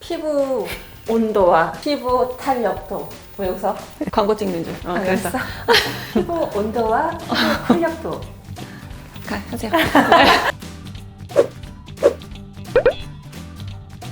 피부 온도와 피부 탄력도 왜 웃어? 광고 찍는 줄. 어, 그래서. 알겠어. 피부 온도와 피부 탄력도 가, 하세요.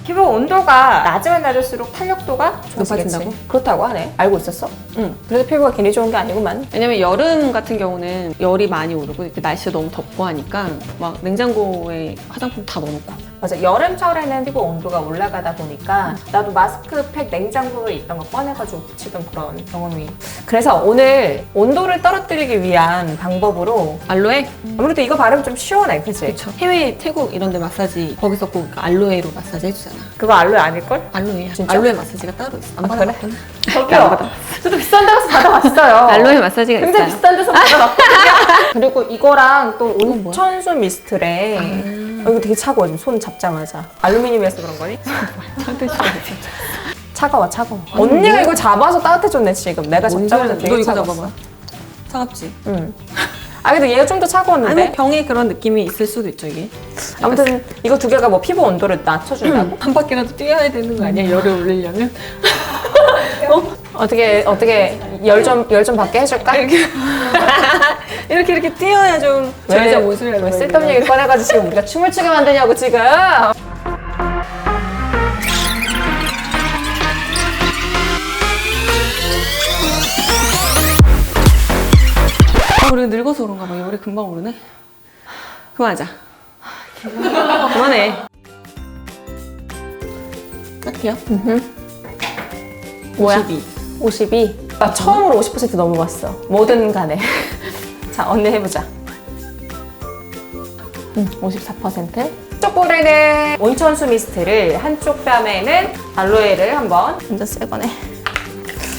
피부 온도가 낮으면 낮을수록 탄력도가. 높아진다고? 그렇다고 하네. 알고 있었어? 응. 그래서 피부가 괜히 좋은 게 아니구만. 왜냐면 여름 같은 경우는 열이 많이 오르고 이렇게 날씨가 너무 덥고 하니까 막 냉장고에 화장품 다 넣어놓고. 맞아. 여름철에는 피부 온도가 올라가다 보니까 나도 마스크팩 냉장고에 있던 거 꺼내가지고 붙이던 그런 경험이. 그래서 오늘 온도를 떨어뜨리기 위한 방법으로 알로에? 아무래도 이거 바르면 좀 시원해, 그치? 그렇죠. 해외 태국 이런 데 마사지 거기서 꼭 알로에로 마사지 해주잖아. 그거 알로에 아닐걸? 알로에야. 진짜? 알로에 마사지가 따로 있어. 안 아, 받아봤구나. 저기요. 저도 비싼 데 가서 받아봤어요. 알로에 마사지가 굉장히 있어요. 비싼 데서 받아봤거든요. 그리고 이거랑 또? 온천수 미스트래. 어, 이거 되게 차가워, 손 잡자마자. 알루미늄이어서 그런 거니? 차가워, 차가워. 언니가 이걸 잡아서 따뜻해졌네, 지금. 내가 뭔 잡자마자 소리야. 되게 너 이거. 잡아봐. 차갑지? 응. 아, 근데 얘가 좀 더 차가웠는데? 아니 병에 그런 느낌이 있을 수도 있죠 이게. 아무튼 이거 두 개가 뭐 피부 온도를 낮춰준다고? 한 바퀴라도 뛰어야 되는 거 아니야? 열을 올리려면? 어떻게, 어떻게 열 좀, 열 좀 받게 해줄까? 이렇게 이렇게 뛰어야 좀 모습을 왜 쓸데없는 얘기 꺼내가지고 지금 우리가 춤을 추게 만드냐고 지금. 우리 늙어서 그런가 봐. 열이 금방 오르네. 그만하자. 그만해. 깎게요. 뭐야? 52. 52. 나 처음으로 50% 넘어갔어. 뭐든 간에. 자, 언니 해보자. 응, 54%. 한쪽 볼에는 온천수 미스트를, 한쪽 뺨에는 알로에를 한번 먼저 쓸 거네.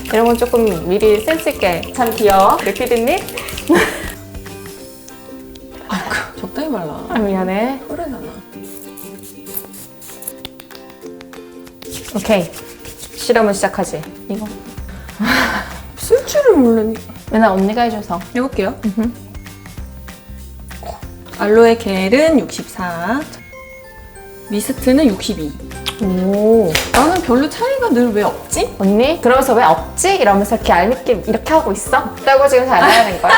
이런 건 조금 미리 센스 있게. 참 귀여워. 우리 피디님? 적당히 발라. 아, 미안해. 흐르잖아. 오케이. 실험을 시작하지. 이거. 쓸 줄을 몰랐니. 맨날 언니가 해줘서. 해볼게요. 알로에 겔은 64. 미스트는 62. 오. 나는 별로 차이가 늘 왜 없지? 언니? 그러면서 왜 없지? 이러면서 이렇게 얄밉게 이렇게 하고 있어? 라고 지금 잘해야 되는 거야?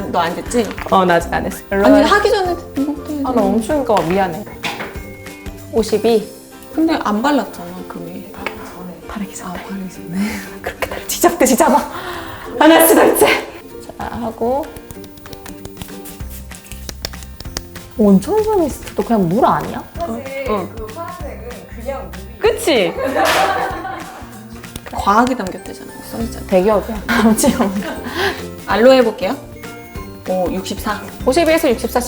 너안 됐지? 어, 나 아직 안 했어. 아니 하기 전에 이것도 해야지. 아, 나 엄청 거 미안해. 52. 근데 안 발랐잖아 그 위에. 바르기 전에. 아 바르기 전에. 그렇게 나를 뒤잡듯이 잡아. 안 할 수도 있지. 자, 하고. 온천수 미스트도 그냥 물 아니야? 어. 그 그냥 그치? 과학이 담겼대잖아 써있잖아 대기업이야. 아무튼 알로에 해볼게요 오 64 52에서 64,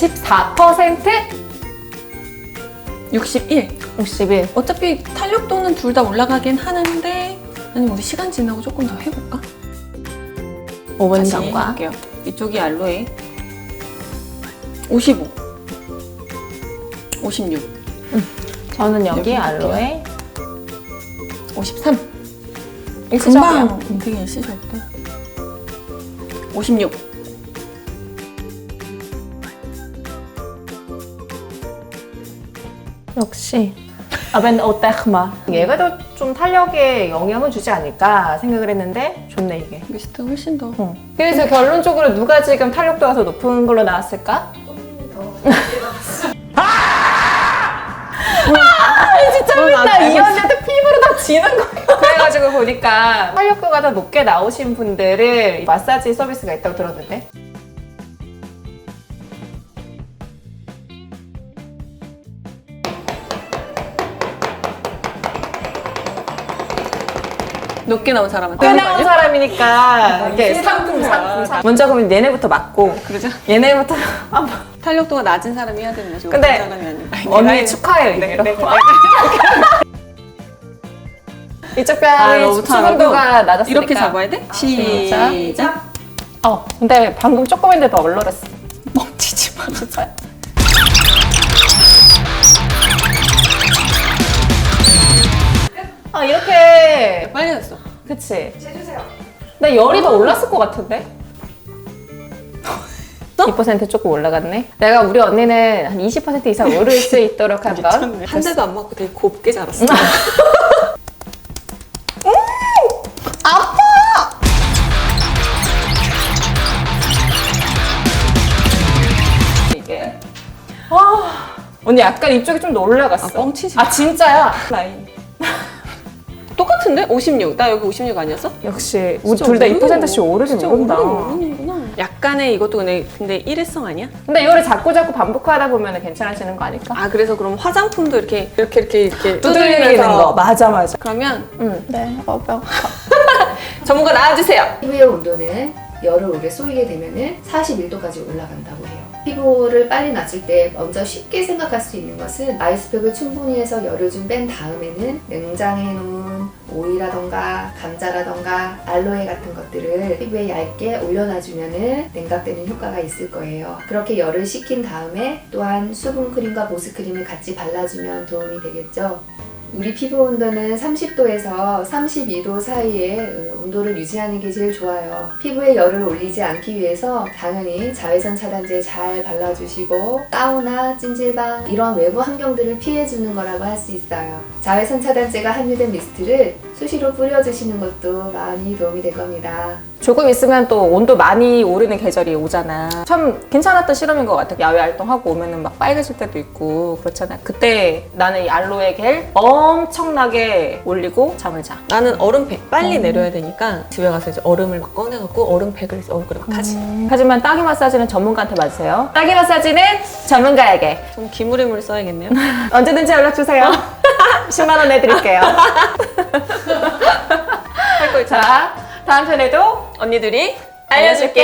14%? 61 51. 어차피 탄력도는 둘 다 올라가긴 하는데 아니 우리 시간 지나고 조금 더 해볼까? 5분 다시 전과. 해볼게요 이쪽이 알로에 55 56 저는 여기 알로에 53 일시적이야. 금방 되게 일시적이다 56 역시. 아벤 오테크마. 얘가 더 좀 탄력에 영향을 주지 않을까 생각을 했는데 좋네 이게. 미스트 훨씬 더. 어. 그래서 결론적으로 누가 지금 탄력도가 더 높은 걸로 나왔을까? 지는 거예요 그래가지고 보니까 탄력도가 더 높게 나오신 분들을 마사지 서비스가 있다고 들었는데 높게 나온 사람은 꽤 나온 사람이니까 이게 상품 상품 상품 먼저 그러면 얘네부터 맞고 그러죠? 얘네부터 한번 탄력도가 낮은 사람이 해야 되는 거죠. 근데 사람이 아니라. 언니 축하해요 네, 이거 네, 네. 이쪽 아, 뺨이 수분도가 낮았으니까 이렇게 잡아야 돼? 시작. 시작. 어 근데 방금 조금 했는데 더 얼얼했어 멈추지 마. 진짜 아 이렇게 빨리 했어. 그치 재주세요 나 열이 더 올랐을 것 같은데 2% 조금 올라갔네. 내가 우리 언니는 한 20% 이상 오를 수 있도록 한번. 한 대도 안 맞고 되게 곱게 자랐어. 언니 약간 이쪽이 좀 더 올라갔어. 아, 뻥치지 아, 진짜야. 라인. 똑같은데? 56. 나 여기 56 아니었어? 역시 진짜 둘다 오르는 2%씩 거- 오르긴 진짜 오른다. 오르는 오르는구나. 약간의 이것도 근데, 근데 일회성 아니야? 근데 이거를 자꾸 자꾸 반복하다 보면 괜찮아지는 거 아닐까? 아 그래서 그럼 화장품도 이렇게 이렇게 이렇게 이렇게 두들리면서 거. 맞아, 맞아. 그러면 응. 네. 어, 어. 전문가 나와주세요. 피부의 온도는 열을 오래 쏘이게 되면은 41도까지 올라간다고 해요. 피부를 빨리 낮출 때 먼저 쉽게 생각할 수 있는 것은 아이스팩을 충분히 해서 열을 좀 뺀 다음에는 냉장해 놓은 오이라던가 감자라던가 알로에 같은 것들을 피부에 얇게 올려놔주면은 냉각되는 효과가 있을 거예요. 그렇게 열을 식힌 다음에 또한 수분 크림과 보습 크림을 같이 발라주면 도움이 되겠죠. 우리 피부 온도는 30도에서 32도 사이에 어, 온도를 유지하는 게 제일 좋아요. 피부에 열을 올리지 않기 위해서 당연히 자외선 차단제 잘 발라주시고 사우나, 찜질방 이런 외부 환경들을 피해주는 거라고 할 수 있어요. 자외선 차단제가 함유된 미스트를 수시로 뿌려주시는 것도 많이 도움이 될 겁니다. 조금 있으면 또 온도 많이 오르는 계절이 오잖아. 참 괜찮았던 실험인 것 같아. 야외 활동하고 오면은 막 빨개질 때도 있고 그렇잖아. 그때 나는 이 알로에 겔 엄청나게 올리고 잠을 자. 나는 얼음팩 빨리 내려야 되니까 집에 가서 이제 얼음을 막 꺼내갖고 얼음팩을 이제 얼굴에 막 하지. 하지만 딸기 마사지는 전문가한테 맞으세요. 딸기 마사지는 전문가에게 좀 기물의물 써야겠네요. 언제든지 연락 주세요. 10만 원 내드릴게요. 할 거 있잖아. 자, 다음 편에도 언니들이 알려줄게.